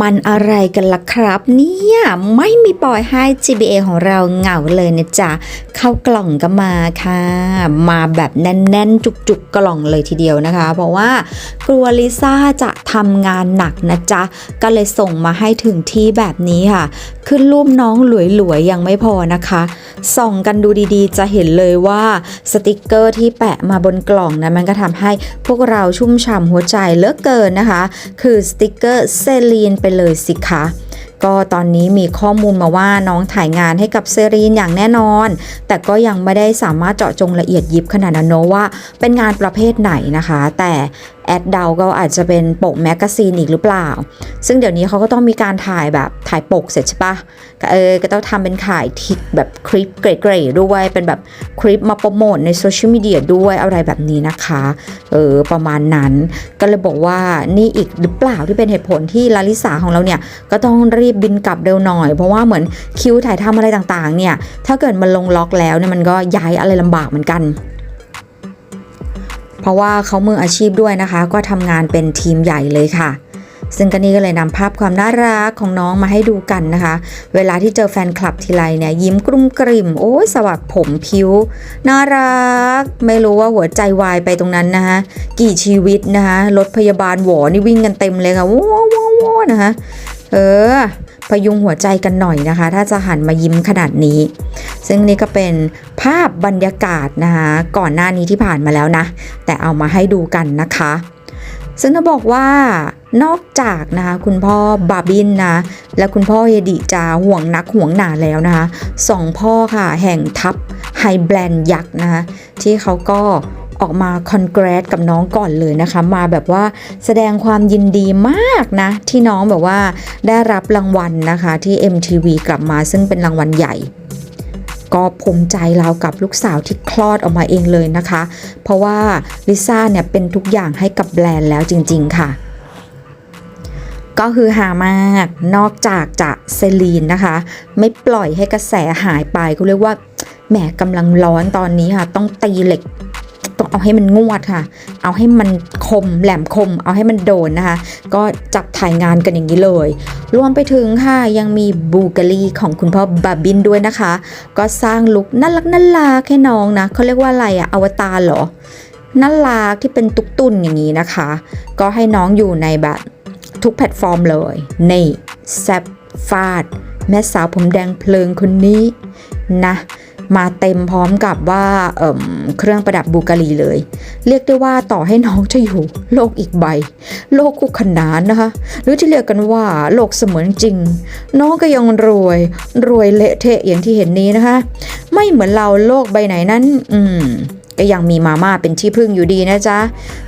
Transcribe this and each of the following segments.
มันอะไรกันล่ะครับ เนี่ยไม่มีปล่อยให้ GBA ของเราเหงาเลยนะจ๊ะเข้ากล่องก็มาค่ะ มาแบบแน่นๆ จุกๆกล่องเลยทีเดียวนะคะ เพราะว่ากลัวลิซ่าจะทำงานหนักนะจ๊ะก็เลยส่งมาให้ถึงที่แบบนี้ค่ะ ขึ้นรูปน้องหลวยๆยังไม่พอนะคะ ส่องกันดูดีๆ จะเห็นเลยว่าสติกเกอร์ที่แปะมาบนกล่องนะมันก็ทำให้พวกเราชุ่มฉ่ำหัวใจเลือเกินนะคะ คือสติกเกอร์เซรีนไปเลยสิคะก็ตอนนี้มีข้อมูลมาว่าน้องถ่ายงานให้กับเซรีนอย่างแน่นอน แต่ก็ยังไม่ได้สามารถเจาะจงละเอียดยิบขนาดนั้นเนอะว่า เป็นงานประเภทไหนนะคะ แต่ แอดเดาก็อาจจะเป็นปกแมกกาซีนอีกหรือเปล่า ซึ่งเดี๋ยวนี้เขาก็ต้องมีการถ่ายแบบถ่ายปกเสร็จใช่ปะเออ ก็ต้องทำเป็นถ่ายทิกแบบคลิปเกรดๆด้วย เป็นแบบคลิปมาโปรโมทในโซเชียลมีเดียด้วยอะไรแบบนี้นะคะ เออ ประมาณนั้น ก็เลยบอกว่านี่อีกหรือเปล่าที่เป็นเหตุผลที่ลาลิสาของเราเนี่ย ก็ต้องรีบบินกลับเร็วหน่อย เพราะว่าเหมือนคิวถ่ายทำอะไรต่างๆ เนี่ย ถ้าเกิดมันลงล็อกแล้วเนี่ยมันก็ย้ายอะไรลำบากเหมือนกัน เพราะว่าเขามืออาชีพด้วยนะคะ ก็ทำงานเป็นทีมใหญ่เลยค่ะ ซึ่งก็นี่ก็เลยนำภาพความน่ารักของน้องมาให้ดูกันนะคะ เวลาที่เจอแฟนคลับทีไรเนี่ยยิ้มกรุ้มกริ่ม โอ้ยสวัสดผมผิว น่ารัก ไม่รู้ว่าหัวใจวายไปตรงนั้นนะคะ กี่ชีวิตนะคะรถพยาบาลหวอนี่วิ่งกันเต็มเลยค่ะว้าวว้าวว้าวนะคะ เออพยุงหัวใจกันหน่อยนะคะ ถ้าจะหันมายิ้มขนาดนี้ ซึ่งนี่ก็เป็นภาพบรรยากาศนะคะก่อนหน้านี้ที่ผ่านมาแล้วนะ แต่เอามาให้ดูกันนะคะ ซึ่งต้องบอกว่านอกจากนะคะคุณพ่อบาบินนะและคุณพ่อเฮดิจะห่วงนักห่วงหนาแล้วนะคะสองพ่อค่ะแห่งทัพไฮแบรนด์ยักษ์นะคะที่เขาก็ ออกมาคอนเกรสกับน้องก่อนเลยนะคะ มาแบบว่าแสดงความยินดีมากนะ ที่น้องแบบว่าได้รับรางวัลนะคะที่ MTV กลับมาซึ่งเป็นรางวัลใหญ่ ก็ภูมิใจเรากับลูกสาวที่คลอดออกมาเองเลยนะคะ เพราะว่าลิซ่าเนี่ยเป็นทุกอย่างให้กับแบรนด์แล้วจริง ๆ ค่ะก็คือหามาก นอกจากจะเซลีนนะคะ ไม่ปล่อยให้กระแสหายไปก็เรียกว่าแหมกำลังร้อนตอนนี้ค่ะ ต้องตีเหล็ก เอาให้มันงวดค่ะ เอาให้มันคมแหลมคม เอาให้มันโดนนะคะ ก็จับถ่ายงานกันอย่างนี้เลย รวมไปถึงค่ะยังมีบูเกาลีของคุณพ่อบาบินด้วยนะคะ ก็สร้างลุคน่ารักน่ารักให้น้องนะเขาเรียกว่าอะไรอะอวตารเหรอน่ารักที่เป็นตุกตุนอย่างนี้นะคะ ก็ให้น้องอยู่ในแบบทุกแพลตฟอร์มเลยนี่แซบฟาด แม่สาวผมแดงเพลิงคนนี้นะ มาเต็มพร้อมกับว่าเเครื่องประดับบูการีเลย เรียกได้ว่าต่อให้น้องจะอยู่ โลกอีกใบ โลกคู่ขนานนะคะ หรือที่เรียกกันว่าโลกเสมือนจริง น้องก็ยังรวย รวยเละเทะอย่างที่เห็นนี้นะคะ ไม่เหมือนเราโลกใบไหนนั้น อืม ก็ยังมีมาม่าเป็นที่พึ่งอยู่ดีนะจ๊ะ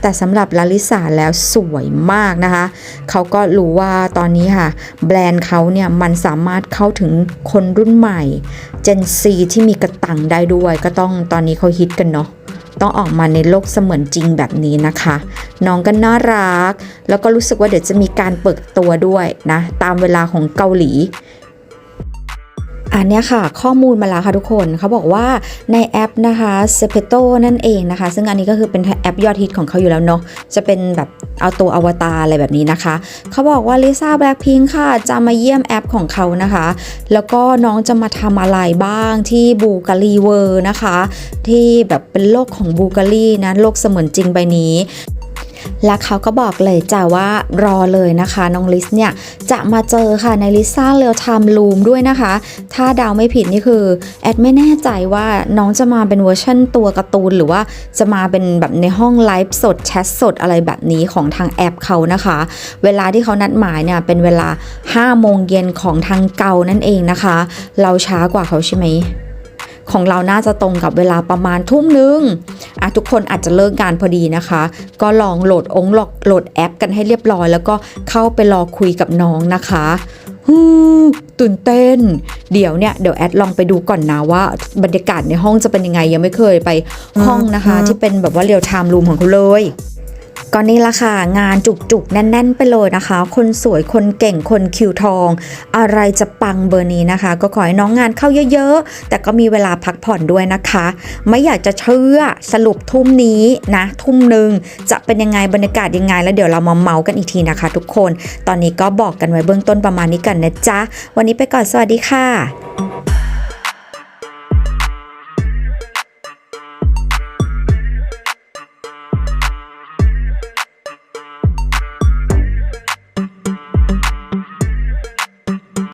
แต่สำหรับลาลิสาแล้วสวยมากนะคะ เขาก็รู้ว่าตอนนี้ค่ะ แบรนด์เขาเนี่ยมันสามารถเข้าถึงคนรุ่นใหม่ Gen Z ที่มีกระตังได้ด้วย ก็ต้องตอนนี้เขาฮิตกันเนาะต้องออกมาในโลกเสมือนจริงแบบนี้นะคะ น้องก็น่ารัก แล้วก็รู้สึกว่าเดี๋ยวจะมีการเปิดตัวด้วยนะ ตามเวลาของเกาหลี อันนี้ค่ะข้อมูลมาแล้วค่ะทุกคนเขาบอกว่าในแอปนะคะ s e p e t o นั่นเองนะคะ ซึ่งอันนี้ก็คือเป็นแอปยอดฮิตของเขาอยู่แล้วเนาะจะเป็นแบบเอาตัวอวตารอะไรแบบนี้นะคะเขาบอกว่าลิซ่าแบล็ k พิงค่ะจะมาเยี่ยมแอปของเขานะคะ แล้วก็น้องจะมาทำอะไรบ้างที่บูการีเวอร์นะคะ ที่แบบเป็นโลกของบูการีนะโลกเสมือนจริงใบนี้ และเขาก็บอกเลยจ้ะว่ารอเลยนะคะ น้องลิสเนี่ยจะมาเจอค่ะในลิซ่าเรียลไทม์ลูมด้วยนะคะ ถ้าเดาวไม่ผิดนี่คือ แอดไม่แน่ใจว่าน้องจะมาเป็นเวอร์ชั่นตัวการ์ตูน หรือว่าจะมาเป็นแบบในห้องไลฟ์สดแชทสดอะไรแบบนี้ของทางแอปเขานะคะ เวลาที่เขานัดหมายเนี่ยเป็นเวลา5โมงเย็นของทางเกานั่นเองนะคะ เราช้ากว่าเขาใช่ไหม ของเราน่าจะตรงกับเวลาประมาณทุ่มนึงอะทุกคนอาจจะเลิกงานพอดีนะคะ ก็ลองโหลดองค์โหลดโหลดแอป กันให้เรียบร้อย แล้วก็เข้าไปรอคุยกับน้องนะคะฮู้ตื่นเต้น เดี๋ยวเนี่ยเดี๋ยวแอดลองไปดูก่อนนะว่า บรรยากาศในห้องจะเป็นยังไงยังไม่เคยไปห้องนะคะ ที่เป็นแบบว่าเรียลไทม์รูมของเขาเลย ก็นี่ละค่ะ งานจุกๆ แน่น ๆ ไปเลยนะคะ คนสวยคนเก่งคนคิวทอง อะไรจะปังเบอร์นี้นะคะ ก็ขอให้น้องงานเข้าเยอะๆ แต่ก็มีเวลาพักผ่อนด้วยนะคะ ไม่อยากจะเชื่อสรุปทุ่มนี้นะ ทุ่มหนึ่งจะเป็นยังไงบรรยากาศยังไง แล้วเดี๋ยวเรามาเมาส์กันอีกทีนะคะ ทุกคน ตอนนี้ก็บอกกันไว้เบื้องต้นประมาณนี้กันนะจ๊ะวันนี้ไปก่อนสวัสดีค่ะ